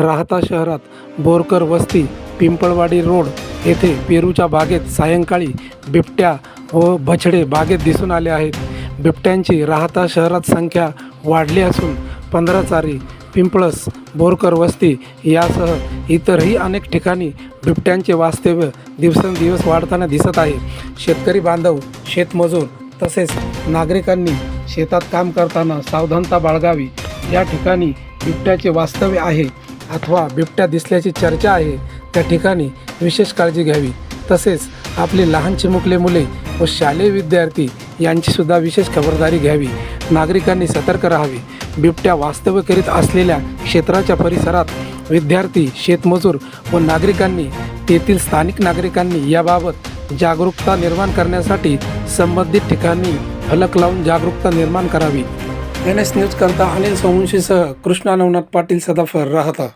राहता शहरात बोरकर वस्ती पिंपळवाडी रोड येथे पेरूच्या बागेत सायंकाळी बिबट्या व बछडे बागेत दिसून आले आहेत. बिबट्यांची राहता शहरात संख्या वाढली असून पंधरा चारी पिंपळस बोरकर वस्ती यासह इतरही अनेक ठिकाणी बिबट्यांचे वास्तव्य दिवसेंदिवस वाढताना दिसत आहे. शेतकरी बांधव शेतमजूर तसेच नागरिकांनी शेतात काम करताना सावधानता बाळगावी. या ठिकाणी बिबट्याचे वास्तव्य आहे. अथवा बिबट्या दिसल्याची चर्चा आहे त्या ठिकाणी विशेष काळजी घ्यावी. तसेच आपली लहान चिमुकले मुले व शालेय विद्यार्थी यांचीसुद्धा विशेष खबरदारी घ्यावी. नागरिकांनी सतर्क राहावे. बिबट्या वास्तव्य करीत असलेल्या क्षेत्राच्या परिसरात विद्यार्थी शेतमजूर व नागरिकांनी तेथील स्थानिक नागरिकांनी याबाबत जागरूकता निर्माण करण्यासाठी संबंधित ठिकाणी फलक लावून जागरूकता निर्माण करावी. एन एस न्यूजकरता अनिल सोमवंशीसह कृष्णा नवनाथ पाटील सदाफर राहता.